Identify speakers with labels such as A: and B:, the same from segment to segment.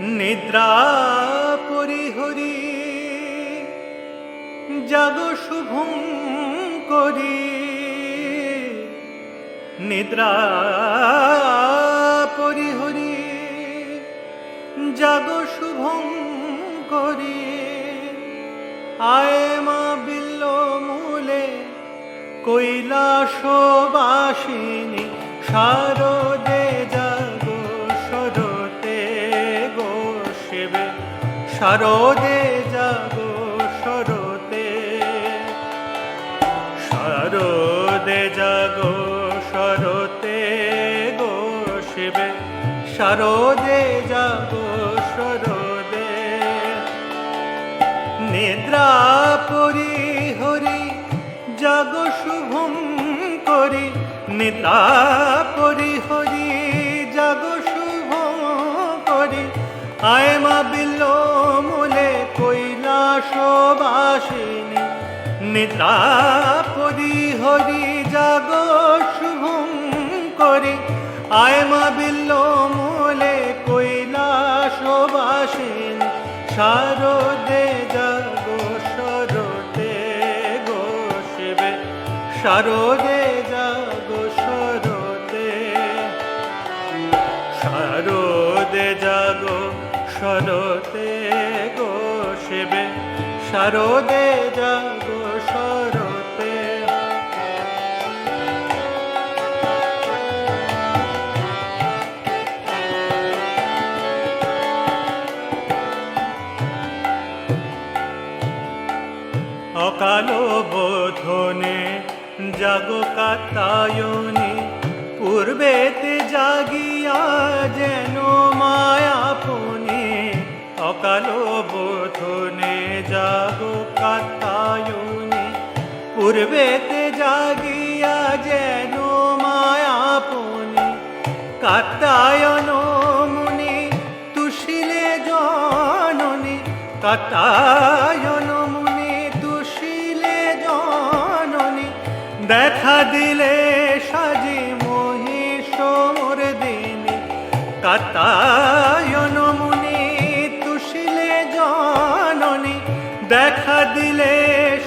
A: নিদ্রা পরিহরি জাগ শুভম করি। নিদ্রা পরিহরি জাগ শুভম করি। আয় মা বিল্ল মূলে, কৈলাসবাসিনী শারদে শারদে জাগো সরতে শারদে জাগো সরতে গো শিবে। শারদে জাগো সরদে নিদ্রা পরিহরি জাগ শুভম করি। নিদ্রা পরিহরি জাগ শুভ করি। আয় কৈলাসবাসিনী নিদ্রা পরিহরি জাগ শুভম করি। আয় মা বিল্ল মূলে কৈলাসবাসিনী শারদে জাগো সরতে গো শিবে শারদে জাগো সরতে শারদে জাগো শিবে শারদে জাগো সরতে অকাল বোধনে জাগ কাতায়নি পূর্বেতে জাগিয়া যেন মায়াপনে অকাল বোধনে জাগ কাতায়নি পূর্বেতে জাগিয়া যেন মায়াপনে কাতায়ন মুনি, তুষিলে জননী। কাতায়ন মুনি, তুষিলে জননী। দেখা দিলে সাজি মহিষমর দিনী। কাতায়ন দিলে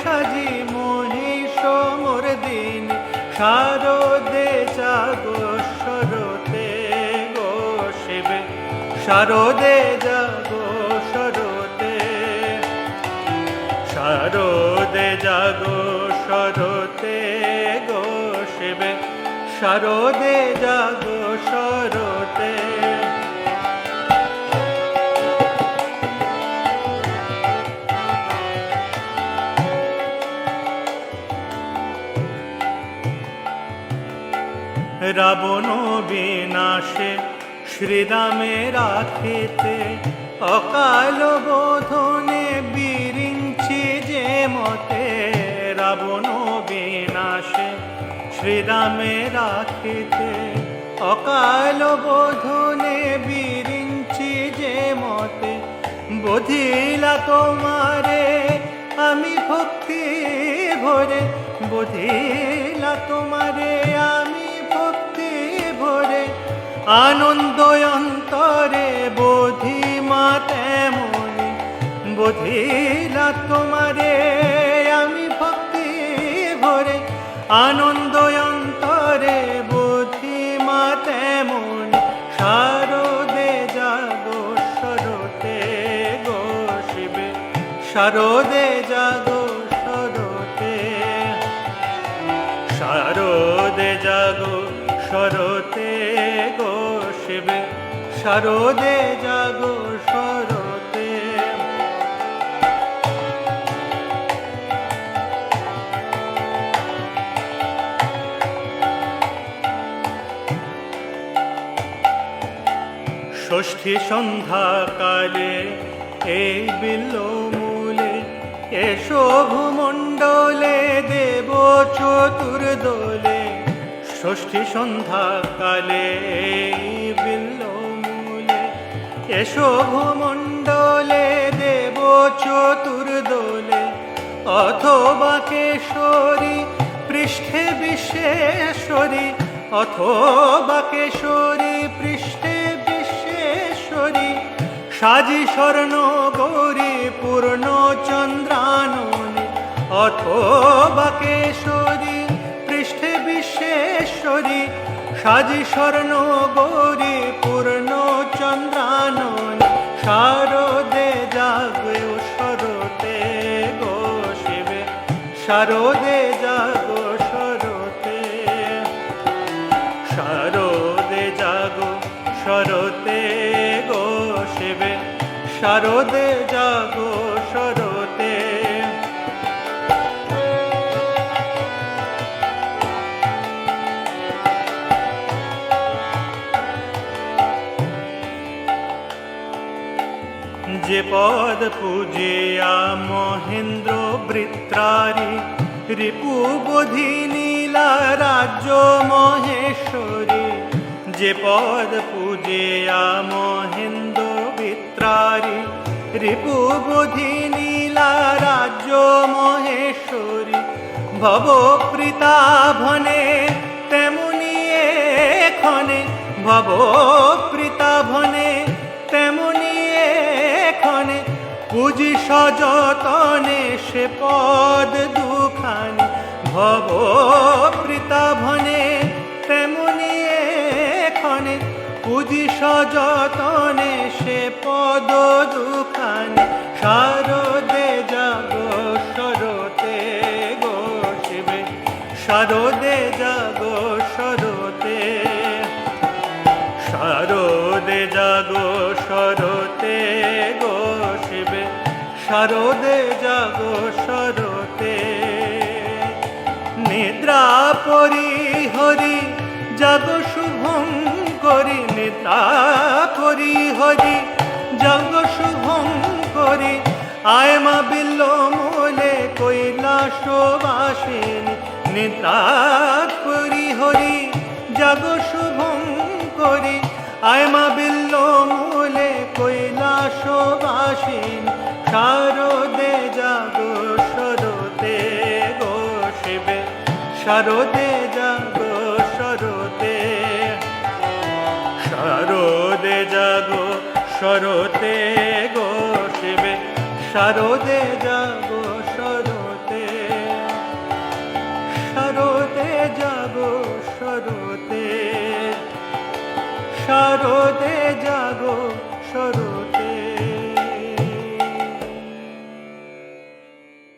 A: সাজি মহিষমর দিনী। শারদে জাগো সরতে গো শিবে। শারদে জাগো সরতে শারদে জাগো সরতে গো শিবে। শারদে জাগো সরতে রাবণ বিনাশে শ্রীরামে রাখিতে, অকাল বোধনে বিরিঞ্চি যে মতে রাবণ বিনাশে শ্রীরামে রাখিতে, অকাল বোধনে বিরিঞ্চি যে মতে বধিলা তোমারে, আমি ভক্তি ভরে বধিলা তোমারে আনন্দ অন্তরে বোধি মা তেমনি বধিলা তোমারে, আমি ভক্তি ভরে আনন্দ অন্তরে বোধি মা তেমনি, শারদে জাগো সরতে গো শিবে শারদে জাগো সরতে শারদে জাগো সরতে গো শিবে শারদে জাগো সরতে ষষ্ঠী সন্ধ্যাকালে এই বিল্ল মূলে এসো ভূমণ্ডলে দেব ষষ্ঠী সন্ধ্যাকালে এই বিল্ল মূলে এসো ভূমণ্ডলে দেব চতুর্দোলে অথবা কেশরী পৃষ্ঠে বিশ্বেশ্বরী অথবা কেশরী পৃষ্ঠে বিশ্বেশ্বরী সাজি স্বর্ণ গৌরী পূর্ণ চন্দ্রাননে অথবা কেশরী বিশ্বেশ্বরী সাজি স্বর্ণ গৌরী, পূর্ণ চন্দ্রাননে, শারদে জাগে ও শরতে গো শিবে, শারদে জাগো শরতে, শারদে জাগো শরতে গো শিবে, শারদে পদ পূজিয়া মহেন্দ্র বৃত্রারি, রিপু বোধি নীলা রাজ্য মহেশ্বরী। যে পদ পূজিয়া মহেন্দ্র বৃত্রারি, রিপু বোধি নীলা রাজ্য মহেশ্বরী। ভব প্রীতাভনে তেমনি এখনে ভব পুজি সযতনে সে পদ দুখানি ভব প্রীতাভনে তেমনি এখনে। পুজি সযতনে সে পদ দুখানি শারদে জাগো শরতে গো শিবে। শারদে জাগো শরতে। নিদ্রা পরিহরি জাগো শুভম করি, নিদ্রা পরিহরি জাগো শুভম করি। আয় মা বিল্ল মূলে কৈলাস বাসিনী, নিদ্রা পরিহরি জাগো শুভম করি। আয় মা বিল্ল শারদে জাগো, শরতে গো শিবে। শারদে জাগো, শরতে। শারদে জাগো, শরতে গো শিবে। শারদে জাগো